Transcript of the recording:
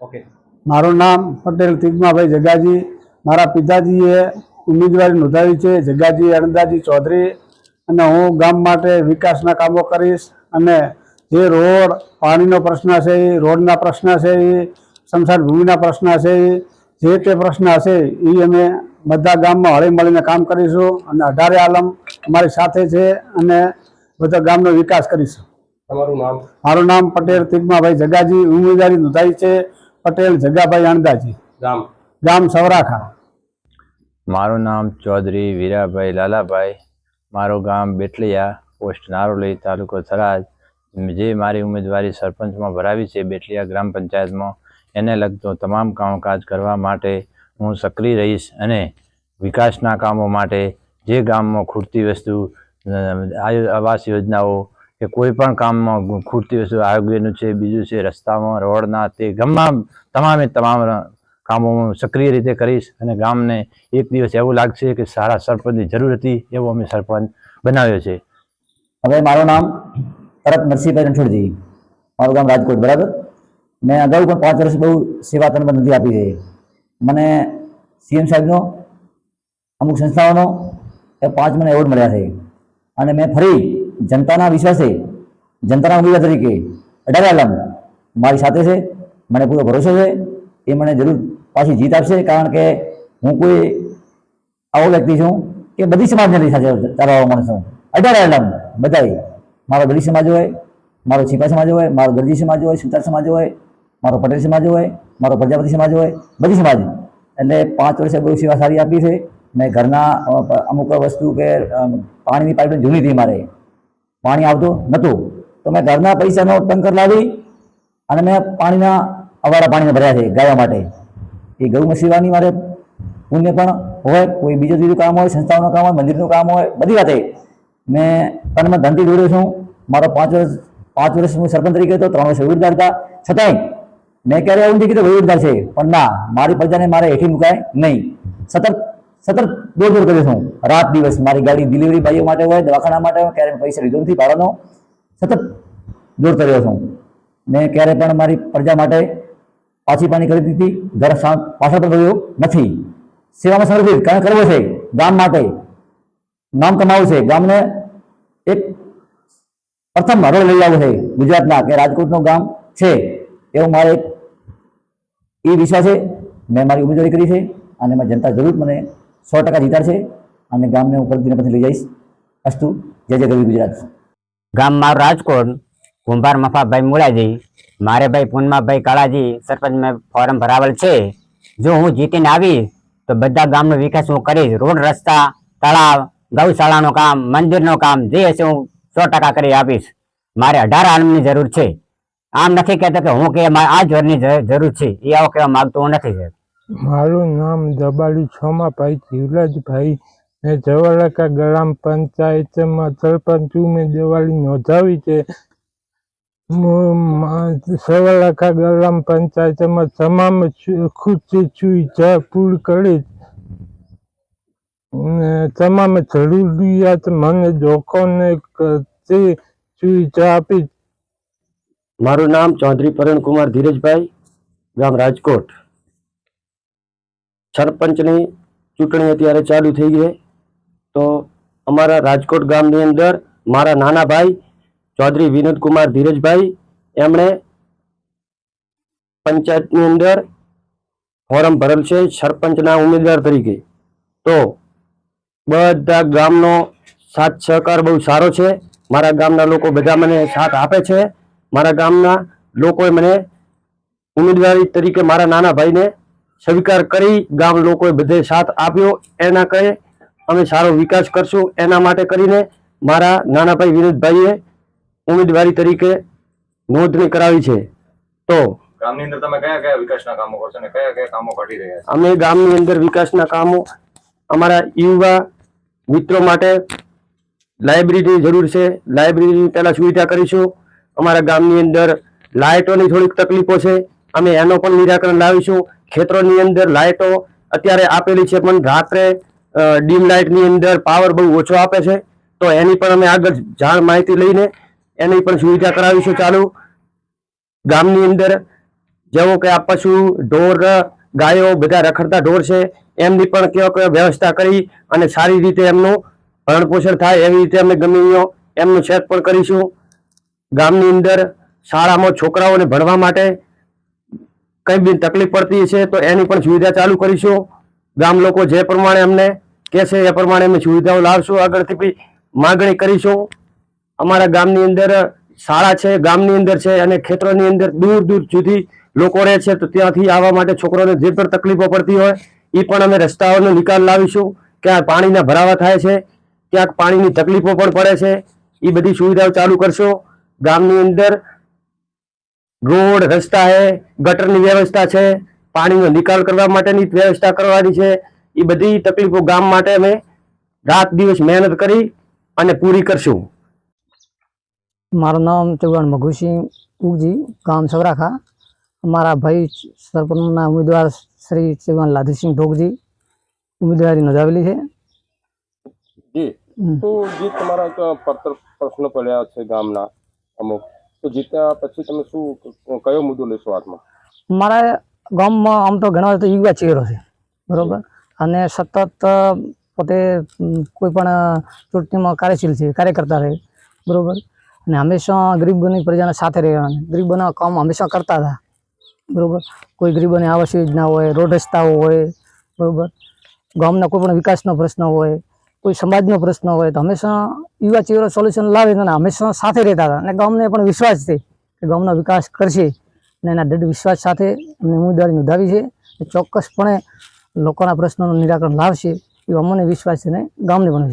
Okay મારું નામ પટેલ તિગમાભાઈ જગાજી. મારા પિતાજીએ ઉમેદવારી નોંધાવી છે. જગાજી અણદાજી ચૌધરી. અને હું ગામ માટે વિકાસના કામો કરીશ. અને જે રોડ પાણીનો પ્રશ્ન છે એ રોડના પ્રશ્ન છે એ સંસાર ભૂમિના પ્રશ્ન છે એ જે તે પ્રશ્ન હશે એ અમે બધા ગામમાં હળી મળીને કામ કરીશું. અને અઢારે આલમ અમારી સાથે છે અને બધા ગામનો વિકાસ કરીશું. તમારું નામ? મારું નામ પટેલ તિગમાભાઈ જગાજી. ઉમેદવારી નોંધાઈ છે. પટેલ જગાભાઈ અણદાજી ગામ. ગામ સવરાખા. મારું નામ ચૌધરી વીરાભાઈ લાલાભાઈ. મારું ગામ બેટલિયા પોસ્ટ નારોલી તાલુકો થરાદ. જે મારી ઉમેદવારી સરપંચમાં ભરાવી છે બેટલિયા ગ્રામ પંચાયતમાં એને લગતો તમામ કામકાજ કરવા માટે હું સક્રિય રહીશ અને વિકાસના કામો માટે જે ગામમાં ખૂટતી વસ્તુ આવાસ યોજનાઓ કે કોઈ પણ કામમાં ખૂટતી વસ્તુ આરોગ્યનું છે, બીજું છે, રસ્તામાં, રોડના, તે ગામમાં તમામે તમામ કામો સક્રિય રીતે કરીશ અને ગામને એક દિવસ એવું લાગશે કે સારા સરપંચની જરૂર હતી એવો અમે સરપંચ બનાવ્યો છે. હવે મારું નામ તરત નરસિંહભાઈ રણછોડજી. મારું ગામ રાજકોટ, બરાબર? મેં અગાઉ પણ પાંચ વર્ષ બહુ સેવા તનબ નથી આપી છે મને સીએમ સાહેબનો, અમુક સંસ્થાઓનો એ પાંચ મને એવોર્ડ મળ્યા છે. અને મેં ફરી જનતાના વિશ્વાસે, જનતાના ઉમેદવાર તરીકે અઢાર આલમ મારી સાથે છે, મને પૂરો ભરોસો છે, એ મને જરૂર પાછી જીત આપશે, કારણ કે હું કોઈ આવો વ્યક્તિ છું કે બધી સમાજની સાથે ચાલવા માણસ છું. અઢાર આલમ, બધાય. મારો દલિત સમાજ હોય, મારો છીપા સમાજ હોય, મારો દરજી સમાજ હોય, સુતાર સમાજ હોય, મારો પટેલ સમાજ હોય, મારો પ્રજાપતિ સમાજ હોય, બધી સમાજ. એટલે પાંચ વર્ષે બહુ સેવા સારી આપી છે. મેં ઘરના અમુક વસ્તુ કે પાણીની પાઇપલાઇન જૂની હતી મારે. પાણી આવતું નહોતું તો મેં ઘરના પૈસાનો ટંકર લાવી અને મેં પાણીના અવારા પાણીને ભર્યા છે ગાયા માટે. એ ગૌ સેવાની મારે પુણ્ય પણ હોય, કોઈ બીજું ત્રીજું કામ હોય, સંસ્થાઓનું કામ હોય, મંદિરનું કામ હોય, બધી વાતે. મેં તનમાં ધનથી દોડ્યો છું. મારો પાંચ વર્ષ પાંચ વર્ષ હું સરપંચ તરીકે હતો, ત્રણ વર્ષ વહીવટદાર હતા. છતાંય મેં ક્યારે એવું નથી કીધું, વહીવટદાર છે. પણ ના, મારી પ્રજાને મારે હેઠી મુકાય નહીં. સતત સતત દોડ દોડ કર્યો છું રાત દિવસ મારી ગાડી ડિલિવરી ભાઈઓ માટે હોય, દવાખાના માટે હોય, ક્યારે પૈસા લીધો નથી, ભાડાનો, સતત દોડ કર્યો છું મેં ક્યારે પણ મારી પ્રજા માટે પાછી પાણી કરી દીધી ઘર પાછળ પણ કર્યો નથી. સેવામાં સમર્પિત કારણ કરવો છે, ગામ માટે નામ કમાવું છે. ગામને એક પ્રથમ હરોળ લઈ આવવું છે, ગુજરાતના, કે રાજકોટનું ગામ છે, એવો મારે એક એ વિશ્વાસ છે. મેં મારી ઉમેદવારી કરી છે, અને એમાં જનતા જરૂર મને સો ટકા જીતાડશે અને ગામને ફરીથી પછી લઈ જઈશ. અસ્તુ, જય જય ગરવી ગુજરાત. ગામ મારું રાજકોટ, કુંભાર મફાભાઈ મુળાજી. મારે ભાઈ પૂનમાભાઈ કાળાજી સરપંચ મેં ફોર્મ ભરાવેલ છે. જો હું જીતીને આવીશ તો બધા ગામનો વિકાસ હું કરીશ. રોડ, રસ્તા, તળાવ, ગૌશાળાનું કામ, મંદિરનું કામ, જે હશે હું સો ટકા કરી આપીશ. મારે અઢાર આલમની જરૂર છે. આમ નથી કહેતો કે હું કે આ જોરની જરૂર છે. એ આવો કહેવા માગતો નથી, સાહેબ. મારું નામ દબાડી છોમાભાઈ જીવરાજભાઈ મેં જવાલાકા ગ્રામ પંચાયતમાં સરપંચ ઉમેદવારી નોંધાવી છે. હું ગ્રામ પંચાયતમાં તમામ ખુશ છું. ઈચ્છા પૂરી કરી. તમામ જરૂરિયાત મને લોકોને તે સુવિધા આપી. મારું નામ ચૌધરી પરણકુમાર ધીરજભાઈ, ગામ રાજકોટ. સરપંચની ચૂંટણી અત્યારે ચાલુ થઈ ગઈ તો અમારા રાજકોટ ગામની અંદર મારા નાના ભાઈ ચૌધરી વિનોદકુમાર ધીરજભાઈ, એમણે પંચાયતની અંદર ફોરમ ભરેલ છે સરપંચના ઉમેદવાર તરીકે. તો બધા ગામનો સાથ સહકાર બહુ સારો છે. મારા ગામના લોકો બધા મને સાથ આપે છે. મારા ગામના લોકોએ મને ઉમેદવારી તરીકે મારા નાના ભાઈને સ્વીકાર કરી ગામ લોકોએ બધે સાથ આપ્યો. એના કહે અમે સારો વિકાસ કરશું. એના માટે કરીને મારા નાનાભાઈ વિનોદભાઈએ ઉમેદવારી તરીકે નોંધણી કરાવી છે. તો ગામની અંદર તમે કયા કયા વિકાસના કામો કરશો અને કયા કયા કામો ઘટી રહ્યા છે? અમે ગામની અંદર વિકાસના કામો અમારા યુવા મિત્રો માટે લાઇબ્રેરીની જરૂર છે. લાઇબ્રેરીની પહેલાં સુવિધા કરીશું. અમારા ગામની અંદર લાઇટોની થોડીક તકલીફો છે. અમે એનો પણ નિરાકરણ લાવીશું. ખેતરોની અંદર લાઇટો અત્યારે આપેલી છે, પણ રાત્રે ડીમ લાઇટની અંદર પાવર બહુ ઓછો આપે છે. તો એની પણ અમે આગળ જાણ માહિતી લઈને એની પણ સુવિધા કરાવીશું ચાલુ. ગામની અંદર જેવો કે આ પશુ, ઢોર, ગાયો બધા રખડતા ઢોર છે. એમની પણ કેવો વ્યવસ્થા કરી અને સારી રીતે એમનું ભરણપોષણ થાય એવી રીતે અમે ગમે એમનું સેટ પણ કરીશું. ગામની અંદર શાળામાં છોકરાઓને ભણવા માટે કંઈ બી તકલીફ પડતી છે તો એની પણ સુવિધા ચાલુ કરીશું. ગામ લોકો જે પ્રમાણે અમને કહેશે એ પ્રમાણે અમે સુવિધાઓ લાવશું આગળથી બી માગણી કરીશું. અમારા ગામની અંદર શાળા છે, ગામની અંદર છે અને ખેતરોની અંદર દૂર દૂર સુધી લોકો રહે છે તો ત્યાંથી આવવા માટે છોકરોને જે પણ તકલીફો પડતી હોય એ પણ અમે રસ્તાઓનો નિકાલ લાવીશું. ક્યાંક પાણીના ભરાવા થાય છે, ક્યાંક પાણીની તકલીફો પણ પડે છે. એ બધી સુવિધાઓ ચાલુ કરશો. ગામની અંદર રોડ રસ્તા છે ગટરની વ્યવસ્થા છે પાણીનો નિકાલ કરવા માટેની વ્યવસ્થા કરવાની છે. એ બધી તકલીફો ગામ માટે અમે રાત દિવસ મહેનત કરી અને પૂરી કરશું. મારું નામ ચૌહાણ મઘુસિંહ ઉગજી ગામ સવરાખા. અમારા ભાઈ સરપંચના ઉમેદવાર શ્રી ચૌહાણ લાધુસિંહ ઢોકજી ઉમેદવારી નોંધાવેલી છે. જી. તો જે તમારા એક પડતર પ્રશ્નો પડ્યા છે ગામના અમુક. તો જીત્યા પછી તમે શું, કયો મુદ્દો લેશો હાથમાં? મારા ગામમાં આમ તો ઘણા બધા યુવા ચહેરો છે, બરોબર? અને સતત પોતે કોઈ પણ ચૂંટણીમાં કાર્યશીલ છે, કાર્યકર્તા રહે, બરોબર? અને હંમેશા ગરીબોની પ્રજાના સાથે રહેવાના, ગરીબોના કામ હંમેશા કરતા હતા, બરોબર? કોઈ ગરીબોની આવાસ યોજના હોય, રોડ રસ્તાઓ હોય, બરોબર? ગામના કોઈ પણ વિકાસનો પ્રશ્ન હોય કોઈ સમાજનો પ્રશ્ન હોય તો હંમેશા યુવા ચહેરો સોલ્યુશન લાવે અને હંમેશા સાથે રહેતા હતા. અને ગામને પણ વિશ્વાસ છે કે ગામનો વિકાસ કરશે અને એના દૃઢ વિશ્વાસ સાથે અમને ઉમેદવારી નોંધાવી છે ચોક્કસપણે લોકોના પ્રશ્નોનું નિરાકરણ લાવશે એવો અમને વિશ્વાસ છે અને ગામને પણ